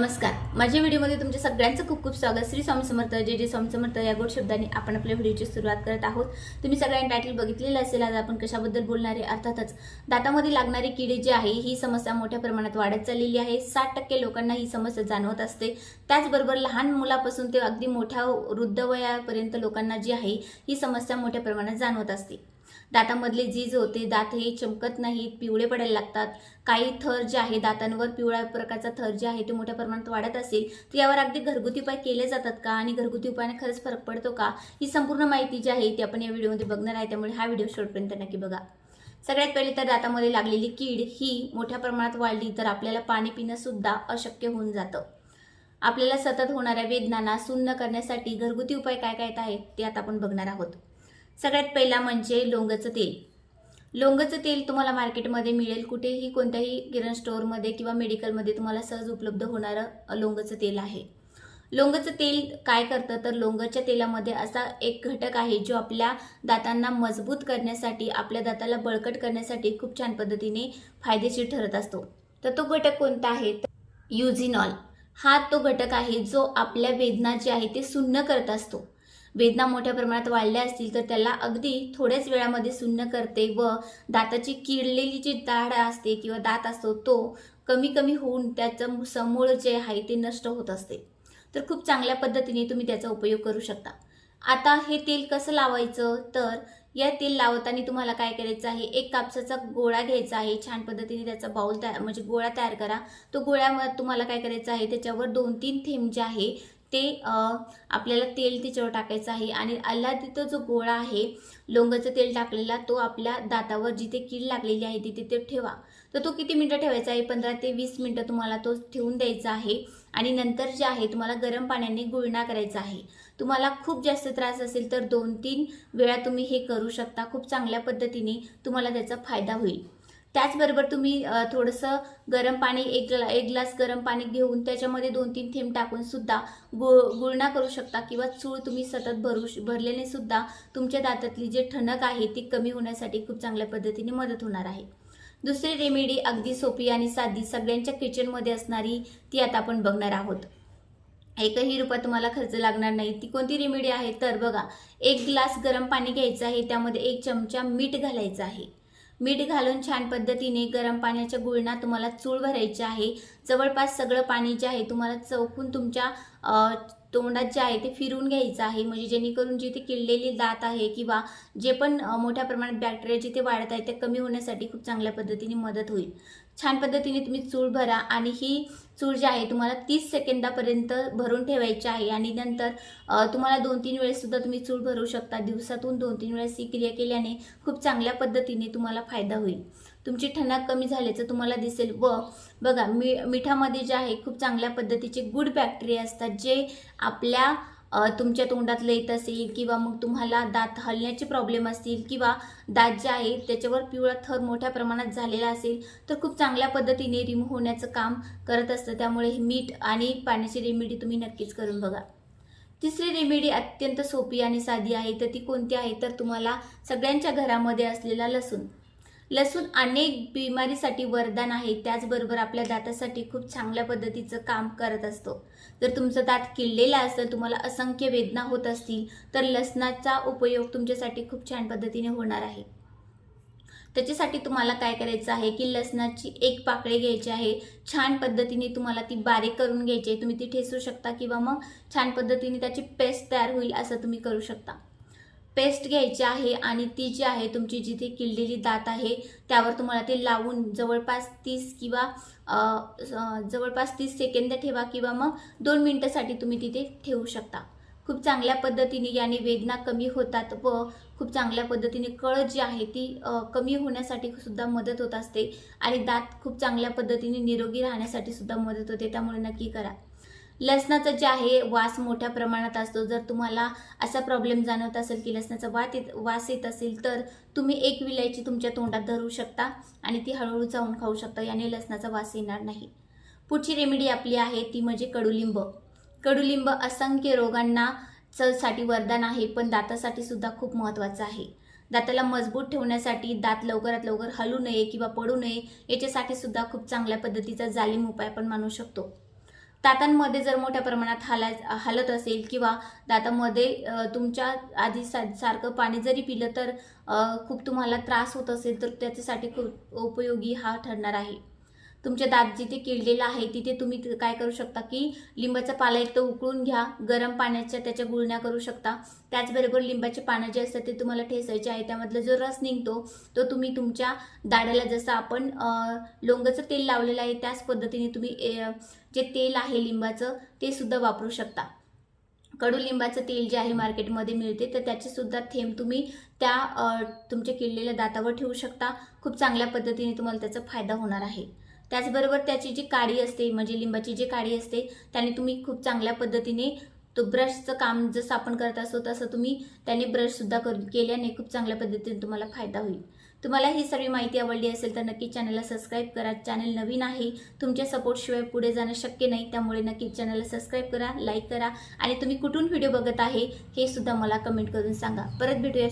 नमस्कार. माझ्या व्हिडिओमध्ये तुमच्या सगळ्यांचं खूप खूप स्वागत. श्री स्वामी समर्थ जे जे स्वामी समर्थ या गोड शब्दाने आपण आपल्या व्हिडिओची सुरुवात करत आहोत. तुम्ही सगळ्यांनी टायटल बघितलेलं असेल आज आपण कशाबद्दल बोलणार? आहे अर्थातच दातामध्ये लागणारी किडे जी आहे ही समस्या मोठ्या प्रमाणात वाढत चाललेली आहे. साठ टक्के लोकांना ही समस्या जाणवत असते. त्याचबरोबर लहान मुलापासून ते अगदी मोठ्या वृद्ध वयापर्यंत लोकांना जी आहे ही समस्या मोठ्या प्रमाणात जाणवत असते. दातामधले झीज होते दात हे चमकत नाहीत पिवळे पडायला लागतात. काही थर जे आहे दातांवर पिवळ्या प्रकारचा थर जे आहे ते मोठ्या प्रमाणात वाढत असेल तर यावर अगदी घरगुती उपाय केले जातात का? आणि घरगुती उपायाने खरंच फरक पडतो का? ही संपूर्ण माहिती जी आहे ती आपण या व्हिडिओमध्ये बघणार आहे त्यामुळे हा व्हिडिओ शेवटपर्यंत नक्की बघा. सगळ्यात पहिले तर दातामध्ये लागलेली कीड ही मोठ्या प्रमाणात वाढली तर आपल्याला पाणी पिणं सुद्धा अशक्य होऊन जातं. आपल्याला सतत होणाऱ्या वेदनांना सुन्न करण्यासाठी घरगुती उपाय काय काय आहेत ते आता आपण बघणार आहोत. सगळ्यात पहिला म्हणजे लोंगचं तेल. लोंगचं तेल तुम्हाला मार्केटमध्ये मिळेल. कुठेही कोणत्याही किरण स्टोअरमध्ये किंवा मेडिकलमध्ये तुम्हाला सहज उपलब्ध होणारं लोंगचं तेल आहे. लोंगचं तेल काय करतं? तर लोंगच्या तेलामध्ये असा एक घटक आहे जो आपल्या दातांना मजबूत करण्यासाठी आपल्या दाताला बळकट करण्यासाठी खूप छान पद्धतीने फायदेशीर ठरत असतो. तर तो घटक कोणता आहे? युझिनॉल. हा तो घटक आहे जो आपल्या वेदना जी आहे ते सुन्न करत असतो. वेदना मोठ्या प्रमाणात वाढल्या असतील तर त्याला अगदी थोड्याच वेळामध्ये सुन्न करते व दाताची किडलेली जी दाढ असते किंवा दात असतो तो कमी कमी होऊन त्याचं समूळ जे आहे ते नष्ट होत असते. तर खूप चांगल्या पद्धतीने तुम्ही त्याचा उपयोग करू शकता. आता हे तेल कसं लावायचं? तर या तेल लावताना तुम्हाला काय करायचं आहे? एक कापसाचा गोळा घ्यायचा आहे. छान पद्धतीने त्याचा बाऊल तयार म्हणजे गोळा तयार करा. तो गोळ्यामध्ये तुम्हाला काय करायचं आहे? त्याच्यावर दोन तीन थेंब जे आहे ते आपल्याला तेल त्याच्यावर टाकायचं आहे आणि अल्लादीचा जो गोळा आहे लोंगाचं तेल टाकलेला तो आपल्या दातावर जिथे कीड लागलेली आहे तिथे ते ठेवा. तर तो किती मिनटं ठेवायचा आहे? पंधरा ते वीस मिनटं तुम्हाला तो ठेवून द्यायचा आहे. आणि नंतर जे आहे तुम्हाला गरम पाण्याने गुळणा करायचा आहे. तुम्हाला खूप जास्त त्रास असेल तर दोन तीन वेळा तुम्ही हे करू शकता. खूप चांगल्या पद्धतीने तुम्हाला त्याचा फायदा होईल. त्याचबरोबर तुम्ही थोडंसं गरम पाणी एक ग्ला एक ग्लास गरम पाणी घेऊन त्याच्यामध्ये दोन तीन थेंब टाकून सुद्धा गुळ गुळणा करू शकता किंवा चूळ तुम्ही सतत भरू भरलेले सुद्धा तुमच्या दातातली जे ठणक आहे ती कमी होण्यासाठी खूप चांगल्या पद्धतीने मदत होणार आहे. दुसरी रेमेडी अगदी सोपी आणि साधी सगळ्यांच्या किचनमध्ये असणारी ती आता आपण बघणार आहोत. एकही रुपया तुम्हाला खर्च लागणार नाही. ती कोणती रेमेडी आहे? तर बघा एक ग्लास गरम पाणी घ्यायचं आहे त्यामध्ये एक चमचा मीठ घालायचं आहे. मीठ घालून छान पद्धतीने गरम पाण्याच्या गुळणा तुम्हाला चूळ भरायची आहे. जवळपास सगळं पाणी जे आहे तुम्हाला चौकून तुमच्या तोंडात जे आहे ते फिरून घ्यायचं आहे. म्हणजे जेणेकरून जिथे किडलेली दात आहे किंवा जे पण मोठ्या प्रमाणात बॅक्टेरिया जिथे वाढत आहे ते कमी होण्यासाठी खूप चांगल्या पद्धतीने मदत होईल. छान पद्धतीने तुम्ही चूळ भरा आणि ही चूळ जी आहे तुम्हाला तीस सेकंदापर्यंत भरून ठेवायची आहे आणि नंतर तुम्हाला दोन तीन वेळेससुद्धा तुम्ही चूळ भरू शकता. दिवसातून दोन तीन वेळेस ही क्रिया केल्याने खूप चांगल्या पद्धतीने तुम्हाला फायदा होईल. तुमची ठणक कमी झाल्याचं तुम्हाला दिसेल. व बघा मी मिठामध्ये जे आहे खूप चांगल्या पद्धतीचे गुड बॅक्टेरिया असतात जे आपल्या तुमच्या तोंडातलं येत असेल किंवा मग तुम्हाला दात हलण्याचे प्रॉब्लेम असतील किंवा दात जे आहे त्याच्यावर पिवळा थर मोठ्या प्रमाणात झालेला असेल तर खूप चांगल्या पद्धतीने रिमूव्ह होण्याचं काम करत असतं. त्यामुळे मीठ आणि पाण्याची रेमेडी तुम्ही नक्कीच करून बघा. तिसरी रेमेडी अत्यंत सोपी आणि साधी आहे तर ती कोणती आहे? तर तुम्हाला सगळ्यांच्या घरामध्ये असलेला लसूण. लसूण अनेक बिमारीसाठी वरदान आहे. त्याचबरोबर आपल्या दातासाठी खूप चांगल्या पद्धतीचं काम करत असतो. जर तुमचं दात किडलेलं असेल तुम्हाला असंख्य वेदना होत असतील तर लसणाचा उपयोग तुमच्यासाठी खूप छान पद्धतीने होणार आहे. त्याच्यासाठी तुम्हाला काय करायचं आहे की लसणाची एक पाकळी घ्यायची आहे. छान पद्धतीने तुम्हाला ती बारीक करून घ्यायची आहे. तुम्ही ती ठेसू शकता किंवा मग छान पद्धतीने त्याची पेस्ट तयार होईल असं तुम्ही करू शकता. पेस्ट घ्यायची आहे आणि ती जी आहे तुमची जिथे किडलेली दात आहे त्यावर तुम्हाला ते लावून जवळपास तीस किंवा जवळपास तीस सेकंद ठेवा किंवा मग दोन मिनटासाठी तुम्ही तिथे ठेवू शकता. खूप चांगल्या पद्धतीने याने वेदना कमी होतात व खूप चांगल्या पद्धतीने कळ जी आहे ती कमी होण्यासाठी सुद्धा मदत होत असते आणि दात खूप चांगल्या पद्धतीने निरोगी राहण्यासाठी सुद्धा मदत होते त्यामुळे नक्की करा. लसणाचं जे आहे वास मोठ्या प्रमाणात असतो. जर तुम्हाला असा प्रॉब्लेम जाणवत असेल की लसणाचा वास येत वास येत असेल तर तुम्ही एक विलायची तुमच्या तोंडात धरू शकता आणि ती हळूहळू चावून खाऊ शकता. याने लसणाचा वास येणार नाही. पुढची रेमेडी आपली आहे ती म्हणजे कडुलिंब. कडुलिंब असंख्य रोगांना च- साठी वरदान आहे पण दातासाठी सुद्धा खूप महत्त्वाचं आहे. दाताला मजबूत ठेवण्यासाठी दात लवकरात लवकर हलू नये किंवा पडू नये याच्यासाठी सुद्धा खूप चांगल्या पद्धतीचा जालीम उपाय आपण मानू शकतो. दातांमध्ये जर मोठ्या प्रमाणात हालाय हालत असेल किंवा दातामध्ये तुमच्या आधी सा सारखं पाणी जरी पिलं तर खूप तुम्हाला त्रास होत असेल तर त्याच्यासाठी खूप उपयोगी हा ठरणार आहे. तुमच्या दात जिथे किडलेलं आहे तिथे तुम्ही काय करू शकता की लिंबाचा पाला एक तर उकळून घ्या गरम पाण्याच्या त्याच्या गुळण्या करू शकता. त्याचबरोबर लिंबाचे पानं जे असतात ते तुम्हाला ठेसायचे आहे त्यामधला जो रस निघतो तो तुम्ही तुमच्या दाढ्याला जसं आपण लोंगाचं तेल लावलेलं आहे त्याच पद्धतीने तुम्ही ए, जे तेल आहे लिंबाचं ते सुद्धा वापरू शकता. कडुलिंबाचं तेल जे आहे मार्केटमध्ये मिळते तर त्याचे सुद्धा थेंब तुम्ही त्या तुमच्या किडलेल्या दातावर ठेवू शकता. खूप चांगल्या पद्धतीने तुम्हाला त्याचा फायदा होणार आहे. त्याचबरोबर त्याची जी काडी असते म्हणजे लिंबाची जी काडी असते त्याने तुम्ही खूप चांगल्या पद्धतीने तो ब्रशचं काम जसं आपण करत असतो तसं तुम्ही त्याने ब्रशसुद्धा कर केल्याने खूप चांगल्या पद्धतीने तुम्हाला फायदा होईल. तुम्हाला ही सगळी माहिती आवडली असेल तर नक्की चॅनलला सबस्क्राईब करा. चॅनल नवीन आहे तुमच्या सपोर्टशिवाय पुढे जाणं शक्य नाही त्यामुळे नक्की चॅनलला सबस्क्राईब करा लाईक करा आणि तुम्ही कुठून व्हिडिओ बघत आहे हे सुद्धा मला कमेंट करून सांगा. परत भेटूया.